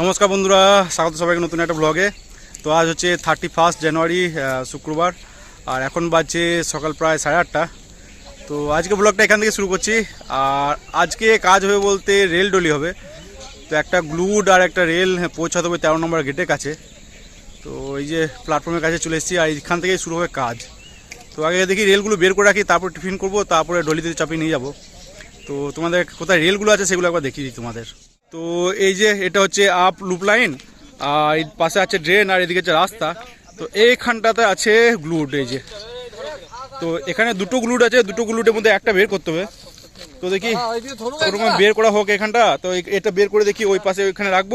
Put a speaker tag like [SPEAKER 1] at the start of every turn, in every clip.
[SPEAKER 1] নমস্কার বন্ধুরা, স্বাগত সবাইকে নতুন একটা ব্লগে তো আজ হচ্ছে থার্টি ফার্স্ট জানুয়ারি শুক্রবার, আর এখন বাজছে সকাল প্রায় সাড়ে আটটা। তো আজকে ব্লগটা এখান থেকে শুরু করছি। আর আজকে কাজ হবে বলতে রেল ডলি হবে। তো একটা গ্লুড আর একটা রেল পৌঁছাতে হবে তেরো নম্বর গেটের কাছে। তো এই যে প্ল্যাটফর্মের কাছে চলে এসেছি, আর এখান থেকেই শুরু হবে কাজ। তো আগে দেখি রেলগুলো বের করে রাখি, তারপর টিফিন করব, তারপরে ডলিতে চাপিয়ে নিয়ে যাব। তো তোমাদের কোথায় রেলগুলো আছে সেগুলো একবার দেখিয়ে দিই তোমাদের। তো এই যে এটা হচ্ছে আপ লুপ লাইন আর পাশে আছে ড্রেন আর এদিকে হচ্ছে রাস্তা। তো এইখানটাতে আছে গ্লুড এই যে। তো এখানে দুটো গ্লুড আছে দুটো গ্লুডের মধ্যে একটা বের করতে হবে। তো দেখি ওরকম বের করা হোক এখানটা তো এটা বের করে দেখি ওই পাশে ওইখানে রাখব।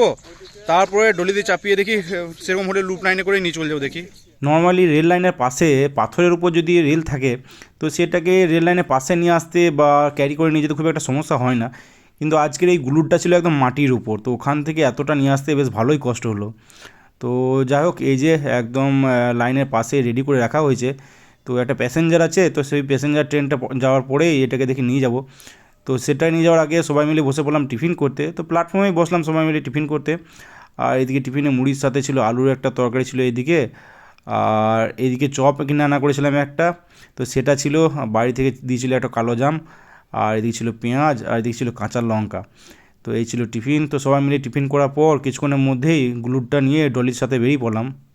[SPEAKER 1] তারপরে ডলিতে চাপিয়ে দেখি সেরকম হলে লুপ লাইনে করে নিয়ে চলে যাব দেখি।
[SPEAKER 2] নর্মালি রেল লাইনের পাশে পাথরের উপর যদি রেল থাকে তো সেটাকে রেল লাইনের পাশে নিয়ে আসতে বা ক্যারি করে নিয়ে যেতে খুব একটা সমস্যা হয় না। কিন্তু আজকের এই গ্লুডটা ছিল একদম মাটির উপর, তো ওখান থেকে এতটা নিয়ে আসতে বেশ ভালোই কষ্ট হলো। তো যাই হোক, এই যে একদম লাইনের পাশে রেডি করে রাখা হয়েছে, তো একটা প্যাসেঞ্জার আছে, তো সেই প্যাসেঞ্জার ট্রেনটা যাওয়ার পরেই এটাকে দেখে নিয়ে যাব। তো সেটা নিয়ে যাওয়ার আগে সবাই মিলে বসে পড়লাম টিফিন করতে, তো প্ল্যাটফর্মেই বসলাম সবাই মিলে টিফিন করতে। আর এদিকে টিফিনে মুড়ির সাথে ছিল আলুর একটা তরকারি ছিল এদিকে, আর এদিকে চপ কিনে আনা করেছিলাম একটা, তো সেটা ছিল, বাড়ি থেকে দিয়েছিল একটা কালো জাম। আর এদিকে ছিল পেঁয়াজ, আর এদিকে ছিল কাঁচা লঙ্কা। তো এই ছিল টিফিন। তো সবাই মিলে টিফিন করার পর কিছুক্ষণের মধ্যেই গ্লুডটা নিয়ে ডলির সাথে বেরিয়ে পড়লাম।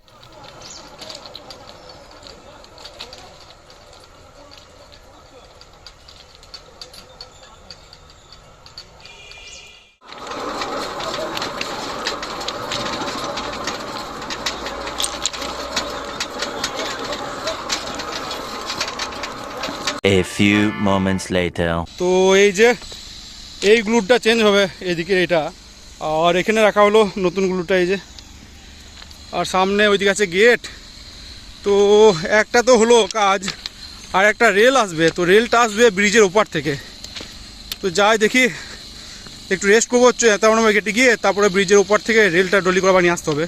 [SPEAKER 3] A few moments later.
[SPEAKER 1] তো এই যে, এই গ্লুটা চেঞ্জ হবে এদিকে এটা। আর এখানে রাখা হলো নতুন গ্লুটা এই যে। আর সামনে ওইদিকে আছে গেট তো একটা তো হলো কাজ, আর একটা রেল আসবে। তো রেলটা আসবে ব্রিজের ওপার থেকে। তো যাই দেখি, একটু রেস্ট করব তেমন গেটে গিয়ে তারপরে ব্রিজের ওপার থেকে রেলটা ডলি করে আবার নিয়ে আসতে হবে।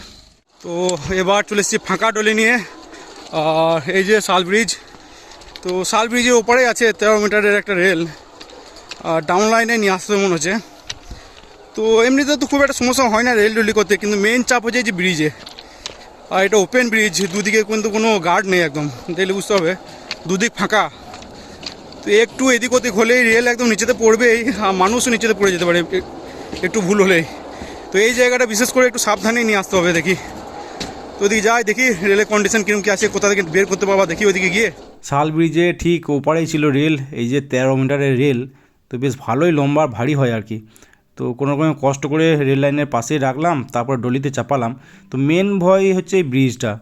[SPEAKER 1] তো এবার চলে এসেছি ফাঁকা ডলি নিয়ে। আর এই যে শাল ব্রিজ তো শাল ব্রিজের ওপারে আছে তেরো মিটারের একটা রেল। আর ডাউন লাইনে নিয়ে আসতে মনে হচ্ছে। তো এমনিতে তো খুব একটা সমস্যা হয় না রেল ডলি করতে, কিন্তু মেন চাপ হচ্ছে যে ব্রিজে। আর এটা ওপেন ব্রিজ দুদিকে কিন্তু কোনো গার্ড নেই একদম। দেখলে বুঝতে হবে, দুদিক ফাঁকা। তো একটু এদিক ওদিক হলেই রেল একদম নিচেতে পড়বেই, আর মানুষও নিচেতে পড়ে যেতে পারে একটু ভুল হলেই। তো এই জায়গাটা বিশেষ করে একটু সাবধানে নিয়ে আসতে হবে দেখি। তো ওদিকে যাই দেখি, রেলের কন্ডিশন কীরকম কি আছে, কোথা থেকে বের করতে পারবা, দেখি ওইদিকে গিয়ে।
[SPEAKER 2] শাল ব্রিজে ঠিক ওপারেই ছিল রেল, এই যে তেরো মিটারের রেল, তো বেশ ভালোই লম্বা, ভারী হয় আর কি। তো কোনো রকমে কষ্ট করে রেল লাইনের পাশেই রাখলাম, তারপর ডলিতে চাপালাম। তো মেন ভয় হচ্ছে এই ব্রিজটা।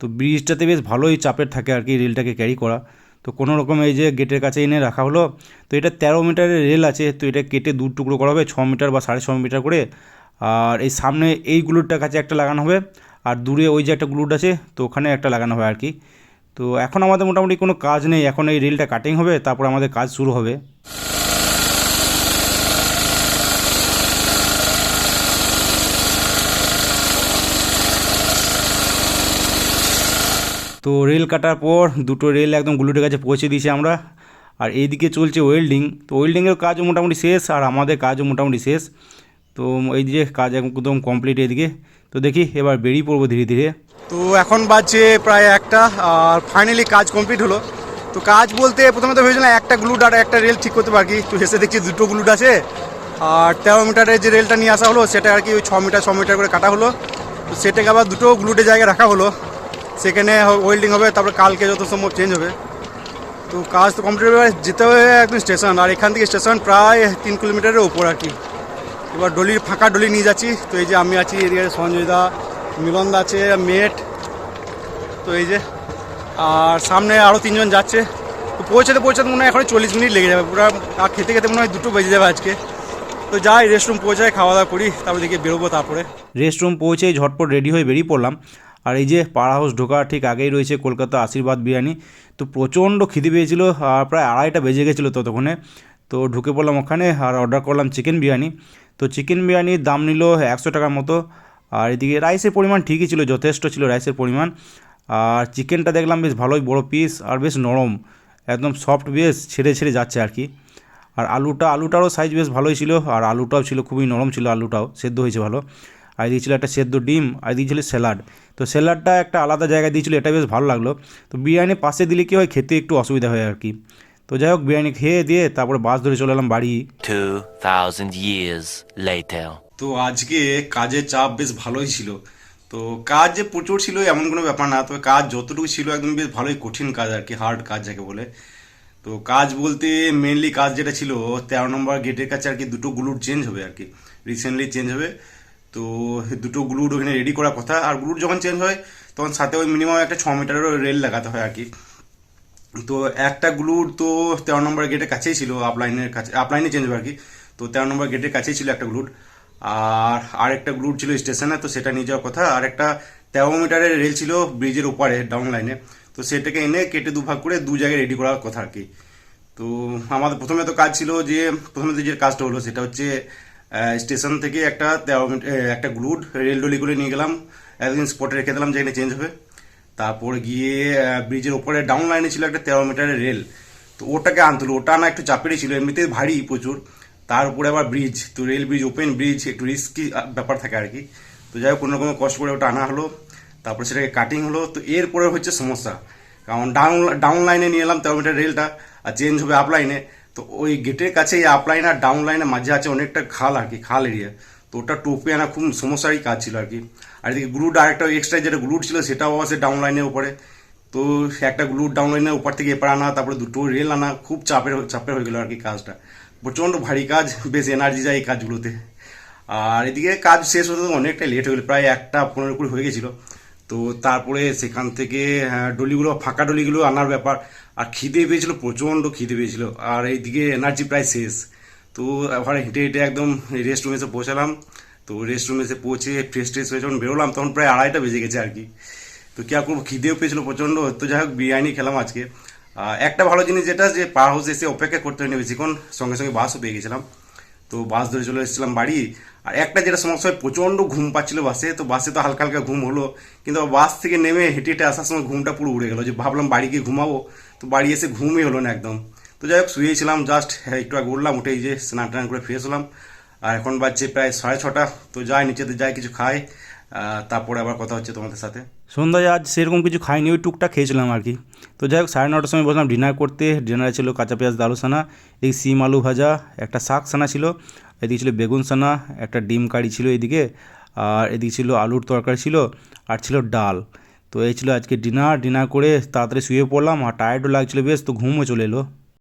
[SPEAKER 2] তো ব্রিজটাতে বেশ ভালোই চাপের থাকে আর কি রেলটাকে ক্যারি করা। তো কোনো রকম এই যে গেটের কাছে এনে রাখা হলো। তো এটা তেরো মিটারের রেল আছে, তো এটা কেটে দু টুকরো করা হবে, ছ মিটার বা সাড়ে ছ মিটার করে। আর এই সামনে এই গ্লুডটার কাছে একটা লাগানো হবে। আর দূরে ওই যে একটা গ্লুড আছে, তো ওখানে একটা লাগানো হবে আর কি। তো এখন আমাদের মোটামুটি কোনো কাজ নেই। এখন এই রেলটা কাটিং হবে, তারপর আমাদের কাজ শুরু হবে। তো রেল কাটার পর দুটো রেল একদম গুলুটের কাছে পৌঁছে দিয়েছি আমরা। আর এইদিকে চলছে ওয়েল্ডিং তো ওয়েল্ডিংয়ের কাজও মোটামুটি শেষ, আর আমাদের কাজও মোটামুটি শেষ। তো এই যে কাজ একদম কমপ্লিট এদিকে। তো দেখি এবার বেরিয়ে পড়ব ধীরে ধীরে।
[SPEAKER 1] তো এখন বাজছে প্রায় একটা, আর ফাইনালি কাজ কমপ্লিট হলো। তো কাজ বলতে প্রথমে তো ভেবেছিলাম একটা গ্লুড আর একটা রেল ঠিক করতে পারি তো এসে দেখছি দুটো গ্লুড আছে। আর তেরো মিটারের যে রেলটা নিয়ে আসা হলো, সেটা আর কি ওই ছ মিটার ছ মিটার করে কাটা হলো। তো সেটাকে আবার দুটো গ্লুডের জায়গায় রাখা হলো। সেখানে ওয়েল্ডিং হবে, তারপরে কালকে যত সম্ভব চেঞ্জ হবে। তো কাজ তো কমপ্লিট হবে যেতে হবে একদম স্টেশন আর এখান থেকে স্টেশন প্রায় তিন কিলোমিটারের ওপর আর কি। এবার ডলির ফাঁকা ডলি নিয়ে যাচ্ছি। তো এই যে আমি আছি এদিকে সঞ্জয় দা মিলন আছে, মেট। তো এই যে, আর সামনে আরও তিনজন যাচ্ছে। তো পৌঁছাতে পৌঁছাতে মনে হয় এখন চল্লিশ মিনিট লেগে যাবে। পুরো আর খেতে খেতে মনে হয় দুটো বেজে যাবে আজকে। তো যাই রেস্টরুম পৌঁছায় খাওয়া দাওয়া করি, তারপরে দেখে বেরোবো তারপরে।
[SPEAKER 2] রেস্টরুম পৌঁছেই ঝটপট রেডি হয়ে বেরিয়ে পড়লাম। আর এই যে পাড়া হাউস ঢোকার ঠিক আগেই রয়েছে কলকাতা আশীর্বাদ বিরিয়ানি। তো প্রচণ্ড খিদে পেয়েছিল, আর প্রায় আড়াইটা বেজে গেছিল ততক্ষণে। তো ঢুকে পড়লাম ওখানে, আর অর্ডার করলাম চিকেন বিরিয়ানি। তো চিকেন বিরিয়ানির দাম নিল একশো টাকার মতো। আর এদিকে রাইসের পরিমাণ ঠিকই ছিল, যথেষ্ট ছিল রাইসের পরিমাণ। আর চিকেনটা দেখলাম বেশ ভালোই বড় পিস আর বেশ নরম, একদম সফট বেশ ছেড়ে ছেড়ে যাচ্ছে আর কি। আর আলুটা, আলুটারও সাইজ বেশ ভালোই ছিল আর আলুটাও ছিল, খুবই নরম ছিল আলুটাও, সেদ্ধ হয়েছে ভালো। আর এদিকে ছিল একটা সেদ্ধ ডিম আর এদিকে ছিল স্যালাড। তো স্যালাডটা একটা আলাদা জায়গায় দিয়েছিল, এটা বেশ ভালো লাগল। তো বিরিয়ানি পাশে দিলে কি হয়, খেতে একটু অসুবিধা হয় আর কি। তো যাই হোক বিরিয়ানি খেয়ে দিয়ে তারপরে বাস ধরে চলে এলাম বাড়ি।
[SPEAKER 3] 2,000 years later.
[SPEAKER 1] তো আজকে কাজের চাপ বেশ ভালোই ছিল। তো কাজ যে প্রচুর ছিল এমন কোনো ব্যাপার না তবে কাজ যতটুকু ছিল একদম বেশ ভালোই কঠিন কাজ আর কি হার্ড কাজ যাকে বলে। তো কাজ বলতে মেনলি কাজ যেটা ছিল তেরো নম্বর গেটের কাছে আর কি দুটো গ্লুড চেঞ্জ হবে আর কি রিসেন্টলি চেঞ্জ হবে। তো দুটো গ্লুড ওখানে রেডি করার কথা আর গ্লুড যখন চেঞ্জ হয় তখন সাথে ওই মিনিমাম একটা ছ মিটারেরও রেল লাগাতে হয় আর কি। তো একটা গ্লুড তো তেরো নম্বর গেটের কাছেই ছিল আপলাইনের কাছে আপলাইনে চেঞ্জ হবে আর কি। তো তেরো নম্বর গেটের কাছেই ছিল একটা গ্লুড আর আরেকটা গ্লুড ছিল স্টেশনে তো সেটা নিয়ে যাওয়ার কথা। আর একটা তেরো মিটারের রেল ছিল ব্রিজের ওপারে ডাউন লাইনে তো সেটাকে এনে কেটে দুভাগ করে দু জায়গায় রেডি করার কথা আর কি। তো আমাদের প্রথমে তো কাজ ছিল যে প্রথমে যে কাজটা হলো সেটা হচ্ছে স্টেশন থেকে একটা তেরো মিট- এ, একটা গ্লুড রেল ডলি করে নিয়ে গেলাম। একদিন স্পটে রেখে দিলাম যেখানে চেঞ্জ হবে। তারপর গিয়ে ব্রিজের ওপরে ডাউন লাইনে ছিল একটা তেরো মিটারের রেল তো ওটাকে আনতে ওটা না একটু চাপেরই ছিল, এমনিতে ভারী প্রচুর। তার উপরে আবার ব্রিজ তো রেল ব্রিজ ওপেন ব্রিজ একটু রিস্কি ব্যাপার থাকে আর কি। তো যাই হোক, কোনো রকম কষ্ট করে ওটা আনা হলো। তারপরে সেটাকে কাটিং হলো। তো এরপরে হচ্ছে সমস্যা। কারণ ডাউন ডাউন লাইনে নিয়ে এলাম তেরো মিটার রেলটা আর চেঞ্জ হবে আপলাইনে তো ওই গেটের কাছে এই আপ লাইন আর ডাউন লাইনের মাঝে আছে অনেকটা খাল আর কি, খাল এরিয়া তো ওটা টোপে আনা খুব সমস্যারই কাজ ছিল আর কি। আর এদিকে গ্লুড আরেকটা এক্সট্রা যেটা গ্লুড ছিল সেটাও আছে ডাউন লাইনের উপরে। তো একটা গ্লুড ডাউন লাইনের উপর থেকে এপার আনা তারপরে দুটো রেল আনা খুব চাপের চাপের হয়ে গেল আর কি কাজটা। প্রচণ্ড ভারী কাজ বেশ এনার্জি যায় এই কাজগুলোতে। আর এদিকে কাজ শেষ হতে তো অনেকটা লেট হয়ে গেলো প্রায় একটা পনেরো কুড়ি হয়ে গেছিল। তো তারপরে সেখান থেকে হ্যাঁ, ডলিগুলো ফাঁকা ডলিগুলো আনার ব্যাপার। আর খিদে পেয়েছিলো প্রচণ্ড খিদে পেয়েছিল। আর এইদিকে এনার্জি প্রায় শেষ। তো এবার হেঁটে হেঁটে একদম রেস্ট রুমে এসে পৌঁছালাম। তো রেস্ট রুমে এসে পৌঁছে ফ্রেশ ট্রেশ হয়ে যখন বেরোলাম, তখন প্রায় আড়াইটা বেজে গেছে আর কি। তো কি আর করব, খিদেও পেয়েছিল প্রচণ্ড। তো যাই হোক, বিরিয়ানি খেলাম আজকে। একটা ভালো জিনিস যেটা, যে পার হাউসে এসে অপেক্ষা করতে হয়নি বেশিক্ষণ, সঙ্গে সঙ্গে বাসও পেয়ে গেছিলাম। তো বাস ধরে চলে এসেছিলাম বাড়ি। আর একটা যেটা সমস্যা হয়, প্রচণ্ড ঘুম পাচ্ছিল বাসে তো বাসে তো হালকা হালকা ঘুম হলো। কিন্তু বাস থেকে নেমে হেঁটে হেঁটে আসার সময় ঘুমটা পুরো উড়ে গেলো। যে ভাবলাম বাড়ি গিয়ে ঘুমাবো। তো বাড়ি এসে ঘুমই হলো না একদম। তো যাই হোক, শুয়েছিলাম জাস্ট একটু আগে উঠলাম উঠে যে স্নান টান করে ফ্রেশ আর এখন বাজছে প্রায় সাড়ে ছটা, তো যাই, নিচেতে যাই, কিছু খাই তারপরে আবার কথা হচ্ছে তোমাদের সাথে।
[SPEAKER 2] সন্ধ্যায় আজ সেরকম কিছু খাইনি, ওই টুকটাক খেয়েছিলাম আর কি। তো যাই হোক, সাড়ে নটার সময় বসলাম, ডিনার করতে, ডিনারে ছিল কাঁচা পেঁয়াজ দালু সানা এই সিম আলু ভাজা, একটা শাক সানা ছিল, এদিকে ছিল বেগুন সানা একটা ডিম কারি ছিল এদিকে, আর এদিকে ছিল আলুর তরকারি ছিল, আর ছিল ডাল। তো এই ছিল আজকে ডিনার ডিনার করে তাড়াতাড়ি শুয়ে পড়লাম, আর টায়ার্ডও লাগছিল বেশ, তো ঘুমও চলে এলো।